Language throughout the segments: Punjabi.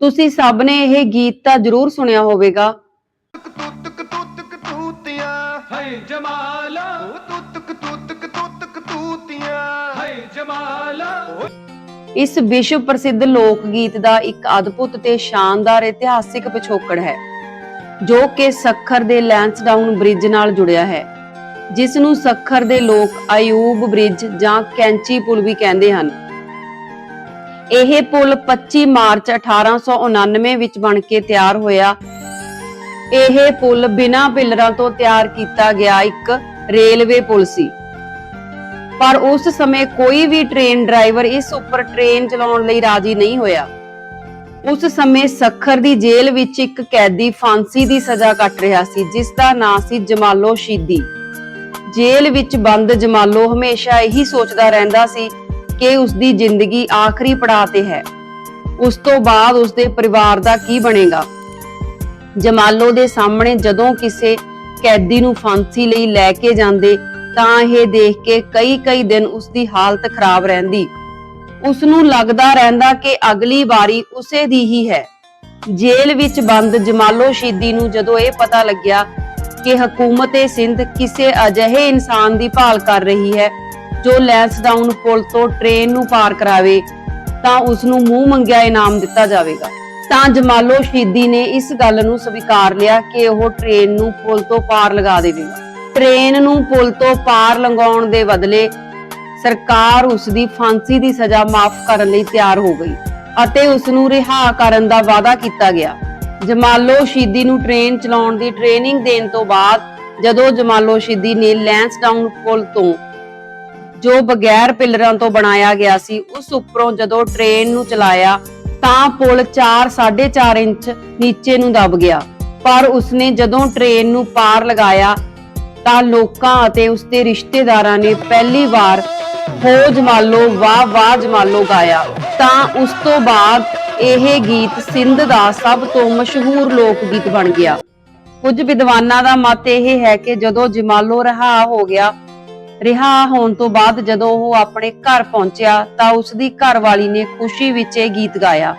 ਤੁਸੀਂ ਸਭ ਨੇ ਇਹ ਗੀਤ ਤਾਂ ਜ਼ਰੂਰ ਸੁਣਿਆ ਹੋਵੇਗਾ। ਤੁੱਤਕ ਤੁੱਤਕ ਤੂਤੀਆਂ ਹੈ ਜਮਾਲਾ। ਉਹ ਤੁੱਤਕ ਤੁੱਤਕ ਤੁੱਤਕ ਤੂਤੀਆਂ ਹੈ ਜਮਾਲਾ। ਇਸ ਵਿਸ਼ਵ ਪ੍ਰਸਿੱਧ ਲੋਕ ਗੀਤ ਦਾ ਇੱਕ ਅਦਭੁਤ ਤੇ ਸ਼ਾਨਦਾਰ ਇਤਿਹਾਸਿਕ ਪਿਛੋਕੜ ਹੈ ਜੋ ਕਿ ਸੱਖਰ ਦੇ ਲੈਂਸਡਾਊਨ ਬ੍ਰਿਜ ਨਾਲ ਜੁੜਿਆ ਹੈ ਜਿਸ ਨੂੰ ਸੱਖਰ ਦੇ ਲੋਕ ਆਯੂਬ ਬ੍ਰਿਜ ਜਾਂ ਕੈਂਚੀ ਪੁਲ ਵੀ ਕਹਿੰਦੇ ਹਨ। ਇਹ ਪੁਲ 25 ਮਾਰਚ 1899 ਵਿੱਚ ਬਣ ਕੇ ਤਿਆਰ ਹੋਇਆ। ਇਹ ਪੁਲ ਬਿਨਾਂ ਪਿਲਰਾਂ ਤੋਂ ਤਿਆਰ ਕੀਤਾ ਗਿਆ ਇੱਕ ਰੇਲਵੇ ਪੁਲ ਸੀ। ਪਰ ਉਸ ਸਮੇਂ ਕੋਈ ਵੀ ਟ੍ਰੇਨ ਡਰਾਈਵਰ ਇਸ ਉੱਪਰ ਟ੍ਰੇਨ ਚਲਾਉਣ ਲਈ ਰਾਜੀ ਨਹੀਂ ਹੋਇਆ। ਉਸ ਸਮੇਂ ਸੱਖਰ ਦੀ ਜੇਲ੍ਹ ਵਿੱਚ ਇੱਕ ਕੈਦੀ ਫਾਂਸੀ ਦੀ ਸਜ਼ਾ ਕੱਟ ਰਿਹਾ ਸੀ, ਜਿਸ ਦਾ ਨਾਂ ਸੀ ਜਮਾਲੋ ਸ਼ੀਦੀ ਜੇਲ੍ਹ ਵਿੱਚ ਬੰਦ ਜਮਾਲੋ ਹਮੇਸ਼ਾ ਇਹੀ ਸੋਚਦਾ ਰਹਿੰਦਾ ਸੀ ਕਿ ਉਸ ਦੀ ਜ਼ਿੰਦਗੀ ਆਖਰੀ ਪੜਾਅ ਤੇ ਹੈ। ਉਸ ਤੋਂ ਬਾਅਦ ਉਸ ਦੇ ਪਰਿਵਾਰ ਦਾ ਕੀ ਬਣੇਗਾ? ਜਮਾਲੋ ਦੇ ਸਾਹਮਣੇ ਜਦੋਂ ਕਿਸੇ ਕੈਦੀ ਨੂੰ ਫਾਂਸੀ ਲਈ ਲੈ ਕੇ ਜਾਂਦੇ, ਤਾਂ ਇਹ ਦੇਖ ਕੇ ਕਈ ਕਈ ਦਿਨ ਉਸ ਦੀ ਹਾਲਤ ਖਰਾਬ ਰਹਿੰਦੀ। ਉਸ ਨੂੰ ਲੱਗਦਾ ਰਹਿੰਦਾ ਕਿ ਅਗਲੀ ਵਾਰੀ ਉਸੇ ਦੀ ਹੀ ਹੈ। ਜੇਲ੍ਹ ਵਿੱਚ ਬੰਦ ਜਮਾਲੋ ਸ਼ੀਦੀ ਨੂੰ ਜਦੋਂ ਇਹ ਪਤਾ ਲੱਗਿਆ ਕਿ ਹਕੂਮਤ-ਏ ਸਿੰਧ ਕਿਸੇ ਅਜਿਹੇ ਇਨਸਾਨ ਦੀ ਭਾਲ ਕਰ ਰਹੀ ਹੈ ਜੋ ਲੈਂਸਡਾਊਨ ਪੁਲ ਤੋਂ ਟ੍ਰੇਨ ਨੂੰ ਪਾਰ ਕਰਾਵੇ, ਤਾਂ ਉਸ ਨੂੰ ਮੂੰਹ ਮੰਗਿਆ ਇਨਾਮ ਦਿੱਤਾ ਜਾਵੇਗਾ। ਤਾਂ ਜਮਾਲੋ ਸ਼ੀਦੀ ਨੇ ਇਸ ਗੱਲ ਨੂੰ ਸਵੀਕਾਰ ਲਿਆ ਕਿ ਉਹ ਟ੍ਰੇਨ ਨੂੰ ਪੁਲ ਤੋਂ ਪਾਰ ਲਗਾ ਦੇਵੇਗਾ ਟ੍ਰੇਨ ਨੂੰ ਪੁਲ ਤੋਂ ਪਾਰ ਲੰਘਾਉਣ ਦੇ ਬਦਲੇ ਸਰਕਾਰ ਉਸ ਦੀ ਫਾਂਸੀ ਦੀ ਸਜ਼ਾ ਮਾਫ ਕਰਨ ਲਈ ਤਿਆਰ ਹੋ ਗਈ ਅਤੇ ਉਸ ਨੂੰ ਰਿਹਾ ਕਰਨ ਦਾ ਵਾਅਦਾ ਕੀਤਾ ਗਿਆ। ਜਮਾਲੋ ਸ਼ੀਦੀ ਨੂੰ ਟ੍ਰੇਨ ਚਲਾਉਣ ਦੀ ਟ੍ਰੇਨਿੰਗ ਦੇਣ ਤੋਂ ਬਾਅਦ ਜਦੋਂ ਜਮਾਲੋ ਸ਼ੀਦੀ ਨੇ ਲੈਂਸ ਡਾਊਨ ਪੁਲ ਤੋਂ ਜੋ ਬਗੈਰ ਪਿਲਰਾਂ ਤੋਂ ਬਣਾਇਆ ਗਿਆ ਸੀ, ਉਸ ਉੱਪਰੋਂ ਜਦੋਂ ਟ੍ਰੇਨ ਨੂੰ ਚਲਾਇਆ, ਤਾਂ ਪੁਲ 4 4.5 ਇੰਚ ਨੀਚੇ ਨੂੰ ਦਬ ਗਿਆ। ਪਰ ਉਸਨੇ ਜਦੋਂ ਟ੍ਰੇਨ ਨੂੰ ਪਾਰ ਲਗਾਇਆ, ਤਾਂ ਲੋਕਾਂ ਅਤੇ ਉਸਦੇ ਰਿਸ਼ਤੇਦਾਰਾਂ ਨੇ ਪਹਿਲੀ ਵਾਰ ਹੋ ਜਮਾਲੋ ਵਾਹ ਵਾਹ ਜਮਾਲੋ ਗਾਇਆ। ਤਾਂ ਉਸ ਤੋਂ ਬਾਅਦ ਇਹ ਗੀਤ ਸਿੰਧ ਦਾ ਸਭ ਤੋਂ ਮਸ਼ਹੂਰ ਲੋਕ ਗੀਤ ਬਣ ਗਿਆ। ਕੁਝ ਵਿਦਵਾਨਾਂ ਦਾ ਮਤ ਇਹ ਹੈ ਕਿ ਜਦੋਂ ਜਮਾਲੋ ਰਿਹਾ ਹੋ ਗਿਆ ਰਿਹਾ ਹੋਣ ਤੋਂ ਬਾਅਦ ਜਦੋਂ ਉਹ ਆਪਣੇ ਘਰ ਪਹੁੰਚਿਆ ਤਾਂ ਉਸ ਦੀ ਘਰਵਾਲੀ ਨੇ ਖੁਸ਼ੀ ਵਿੱਚ ਇਹ ਗੀਤ ਗਾਇਆ।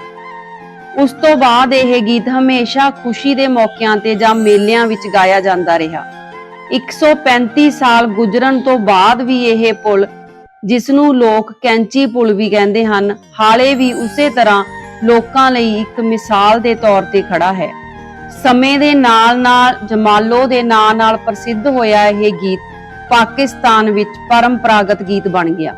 ਉਸ ਤੋਂ ਬਾਅਦ ਇਹ ਗੀਤ ਹਮੇਸ਼ਾ ਖੁਸ਼ੀ ਦੇ ਮੌਕਿਆਂ ਤੇ ਜਾਂ ਮੇਲਿਆਂ ਵਿੱਚ ਗਾਇਆ ਜਾਂਦਾ ਰਿਹਾ। 135 ਸਾਲ ਗੁਜ਼ਰਨ ਤੋਂ ਬਾਅਦ ਵੀ ਇਹ ਪੁਲ, ਜਿਸ ਨੂੰ ਲੋਕ ਕੈਂਚੀ ਪੁਲ ਵੀ ਕਹਿੰਦੇ ਹਨ, ਹਾਲੇ ਵੀ ਉਸੇ ਤਰ੍ਹਾਂ ਲੋਕਾਂ ਲਈ ਇੱਕ ਮਿਸਾਲ ਦੇ ਤੌਰ ਤੇ ਖੜਾ ਹੈ। ਸਮੇਂ ਦੇ ਨਾਲ-ਨਾਲ ਜਮਾਲੋ ਦੇ ਨਾਂ ਨਾਲ ਪ੍ਰਸਿੱਧ ਹੋਇਆ ਇਹ ਗੀਤ ਪਾਕਿਸਤਾਨ ਵਿੱਚ ਪਰੰਪਰਾਗਤ ਗੀਤ ਬਣ ਗਿਆ।